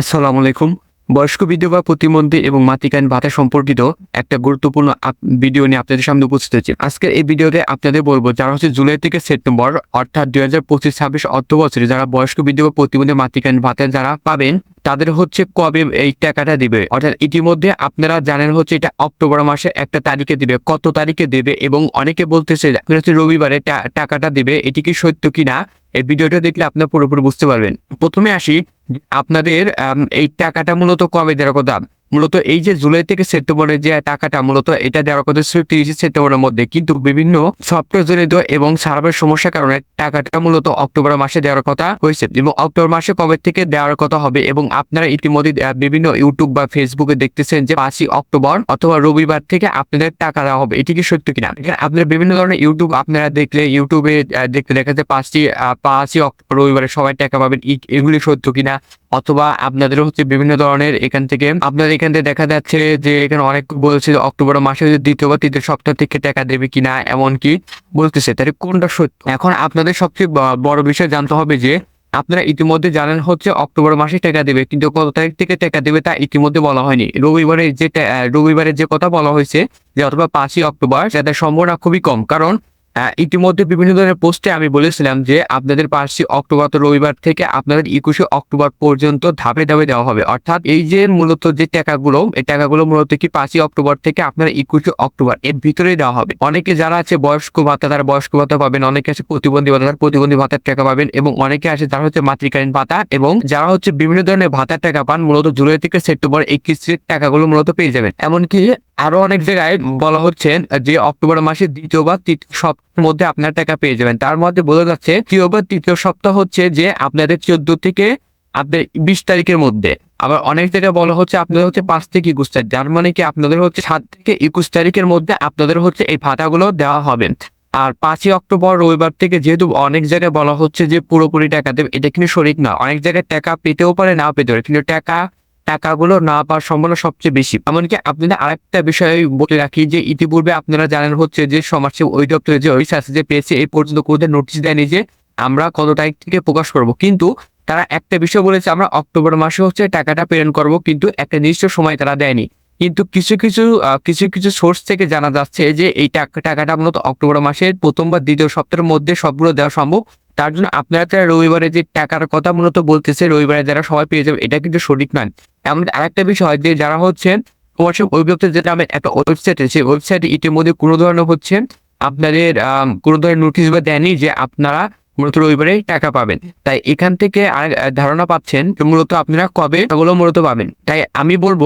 আসসালামু আলাইকুম। বয়স্ক বিধবা প্রতিমন্ত্রী এবং মাতৃকালীন ভাতা সম্পর্কিত একটা গুরুত্বপূর্ণ ভিডিও নিয়ে আপনাদের সামনে উপস্থিত হয়েছি। আজকের এই ভিডিওতে আপনাদের বলব, যারা হচ্ছে জুলাই থেকে সেপ্টেম্বর অর্থাৎ দুই হাজার পঁচিশ, ছাব্বিশ অর্থ বছরে যারা বয়স্ক বিধবা প্রতিমন্ত্রী মাতৃকালীন ভাতা যারা পাবেন, তাদের হচ্ছে কবে এই টাকাটা দিবে? অর্থাৎ ইতিমধ্যে আপনারা জানেন হচ্ছে এটা অক্টোবর মাসে একটা তারিখে দিবে, কত তারিখে দেবে এবং অনেকে বলতেছে রবিবারে টাকাটা দিবে, এটি কি সত্য কিনা? এই ভিডিওটা দেখলে আপনার পুরোপুরি বুঝতে পারবেন। প্রথমে আসি আপনাদের এই টাকাটা মূলত কবে দেওয়ার কথা। মূলত এই যে জুলাই থেকে সেপ্টেম্বরের যে টাকাটা মূলত এটা দেওয়ার কথা ছিল তিরিশে সেপ্টেম্বরের মধ্যে, কিন্তু বিভিন্ন সফটওয়্যার জনিত এবং সার্ভার সমস্যার কারণে টাকাটা মূলত অক্টোবর মাসে দেওয়ার কথা হয়েছে এবং অক্টোবর মাসে কবে থেকে দেওয়ার কথা হবে এবং আপনারা ইতিমধ্যে বিভিন্ন ইউটিউব বা ফেসবুকে দেখতেছেন যে পাঁচই অক্টোবর অথবা রবিবার থেকে আপনাদের টাকা দেওয়া হবে। এটি কি সত্য কিনা? আপনারা বিভিন্ন ধরনের ইউটিউব আপনারা দেখলে ইউটিউবে দেখতে দেখা যায় পাঁচটি পাঁচই অক্টোবর রবিবারে সবাই টাকা পাবেন। এগুলি সত্য কিনা? অথবা আপনাদের হচ্ছে বিভিন্ন ধরনের এখান থেকে আপনাদের এখান থেকে দেখা যাচ্ছে যে এখানে অনেক বলছে অক্টোবর মাসে দ্বিতীয় বা তৃতীয় সপ্তাহ থেকে টাকা দেবে কিনা এমনকি বলতেছে। তাহলে কোনটা সত্য? এখন আপনাদের সবচেয়ে বড় বিষয় জানতে হবে যে আপনারা ইতিমধ্যে জানেন হচ্ছে অক্টোবর মাসে টাকা দেবে কিন্তু কত তারিখ থেকে টাকা দেবে তা ইতিমধ্যে বলা হয়নি। রবিবারে যে টা- আহ, রবিবারে যে কথা বলা হয়েছে যে অথবা পাঁচই অক্টোবর সেটার সম্ভাবনা খুবই কম। কারণ ইতিমধ্যে বিভিন্ন ধরনের পোস্টে আমি বলেছিলাম যে আপনাদের পাঁচই অক্টোবর তো রবিবার থেকে আপনাদের একুশে অক্টোবর পর্যন্ত ধাপে ধাপে দেওয়া হবে। অর্থাৎ এই যে মূলত যে টাকাগুলো, এই টাকাগুলো মূলত কি পাঁচই অক্টোবর থেকে আপনার একুশে অক্টোবর এর ভিতরেই দেওয়া হবে। অনেকে যারা আছে বয়স্ক ভাতা, তারা বয়স্ক ভাতা পাবেন, অনেকে আছে প্রতিবন্ধী ভাতা, তারা প্রতিবন্ধী ভাতার টাকা পাবেন এবং অনেকে আছে যারা হচ্ছে মাতৃকালীন ভাতা এবং যারা হচ্ছে বিভিন্ন ধরনের ভাতার টাকা পান, মূলত জুলাই থেকে সেপ্টেম্বর এই কিস্তির টাকাগুলো মূলত পেয়ে যাবেন। এমনকি আরও অনেক জায়গায় বলা হচ্ছে, যে অক্টোবর মাসের দ্বিতীয় বা তৃতীয় সপ্তাহের মধ্যে আপনার টাকা পেয়ে যাবেন। তার মধ্যে বোঝা যাচ্ছে, তৃতীয় বা তৃতীয় সপ্তাহ হচ্ছে যে আপনাদের চোদ্দ থেকে আপনাদের বিশ তারিখের মধ্যে। আবার অনেক জায়গায় বলা হচ্ছে, আপনাদের হচ্ছে পাঁচ থেকে একুশ তারিখ। যার মানে কি, আপনাদের হচ্ছে সাত থেকে একুশ তারিখের মধ্যে আপনাদের হচ্ছে এই ভাতাগুলো দেওয়া হবে। আর পাঁচই অক্টোবর, রবিবার থেকে যেহেতু অনেক জায়গায় বলা হচ্ছে যে পুরোপুরি টাকা দেবে, এটা কিন্তু সঠিক না। অনেক জায়গায় টাকা পেতেও পারে, না পেতে পারে। কিন্তু টাকা টাকাগুলো না পাওয়ার সম্ভাবনা সবচেয়ে বেশি। এমনকি আপনাদের আরেকটা বিষয় বলে রাখি যে ইতিপূর্বে আপনারা জানেন হচ্ছে যে সমাজসেবা অধিদপ্তরে যে আছে যে পেয়েছে, এই পর্যন্ত কোথায় নোটিশ দেয়নি যে আমরা কত তারিখ থেকে প্রকাশ করব। কিন্তু তারা একটা বিষয় বলেছে, আমরা অক্টোবর মাসে হচ্ছে টাকাটা প্রেরণ করব, কিন্তু একটা নির্দিষ্ট সময় তারা দেয়নি। কিন্তু কিছু কিছু কিছু কিছু সোর্স থেকে জানা যাচ্ছে যে এই টাকা- টাকাটা মূলত অক্টোবর মাসের প্রথম বা দ্বিতীয় সপ্তাহের মধ্যে সবগুলো দেওয়া সম্ভব। তার জন্য আপনারা রবিবারে যে টাকার কথা মূলত বলতেছে, রবিবারে যারা সবাই পেয়ে যাবে, এটা কিন্তু সঠিক নয়। এমন আরেকটা বিষয় যে যারা হচ্ছে কমার্শিয়াল অভিযোগের যেটা আমি একটা ওয়েবসাইট সেই ওয়েবসাইটে ইতিমধ্যে কোনো ধরনের হচ্ছে আপনাদের কোনো ধরনের নোটিশ বা দেয়নি যে আপনারা মূলত রবিবারে টাকা পাবেন। তাই এখান থেকে ধারণা পাচ্ছেন মূলত আপনারা কবে এগুলো মূলত পাবেন। তাই আমি বলব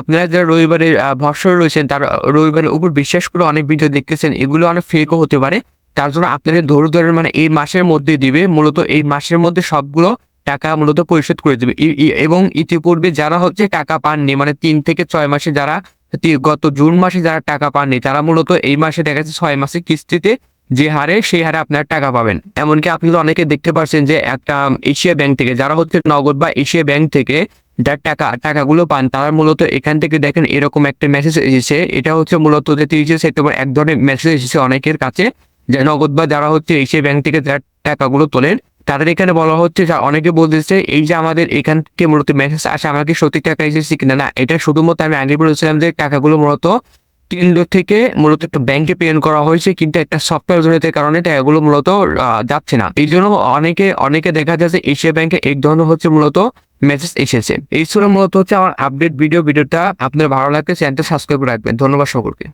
আপনারা যারা রবিবারে ভরসা রয়েছেন, তারা রবিবারের উপর বিশ্বাস করে অনেক ভিডিও দেখতেছেন, এগুলো অনেক ফেকও হতে পারে। তার জন্য আপনাদের ধরে ধরে মানে এই মাসের মধ্যে দিবে। মূলত এই মাসের মধ্যে সবগুলো টাকা মূলত পরিশোধ করে দেবে। এবং ইতিপূর্বে যারা হচ্ছে টাকা পাননি মানে তিন থেকে ছয় মাসে যারা গত জুন মাসে যারা টাকা পাননি, তারা মূলত এই মাসে দেখা যাচ্ছে ছয় মাসে কিস্তিতে যে হারে সেই হারে আপনার টাকা পাবেন। এমনকি আপনি তো অনেকে দেখতে পাচ্ছেন যে একটা এশিয়া ব্যাংক থেকে, যারা হচ্ছে নগদ বা এশিয়া ব্যাংক থেকে যার টাকা, টাকাগুলো পান, তারা মূলত এখান থেকে দেখেন এরকম একটা মেসেজ এসেছে। এটা হচ্ছে মূলত যে তিরিশে সেপ্টেম্বর এক ধরনের মেসেজ এসেছে অনেকের কাছে, যে নগদ বা যারা হচ্ছে এশিয়া ব্যাংক থেকে যার টাকাগুলো তোলেন তাদের এখানে বলা হচ্ছে যে অনেকে বলতেছে, এই যে আমাদের এখান থেকে মূলত মেসেজ আসে আমাকে সত্যি টাকা এসেছে কিনা? না, এটা শুধুমাত্র আমি আগে বলেছিলাম যে টাকাগুলো মূলত কেন্দ্র থেকে মূলত একটা ব্যাংকে পেমেন্ট করা হয়েছে, কিন্তু একটা সফটওয়্যার জনিতের কারণে টাকাগুলো মূলত যাচ্ছে না। এই জন্য অনেকে অনেকে দেখা যাচ্ছে এশিয়া ব্যাংকে এক ধরনের হচ্ছে মূলত মেসেজ এসেছে। এই ছিল মূলত হচ্ছে আমার আপডেট ভিডিও ভিডিওটা আপনার ভালো লাগলে চ্যানেলটা সাবস্ক্রাইব রাখবেন। ধন্যবাদ সকলকে।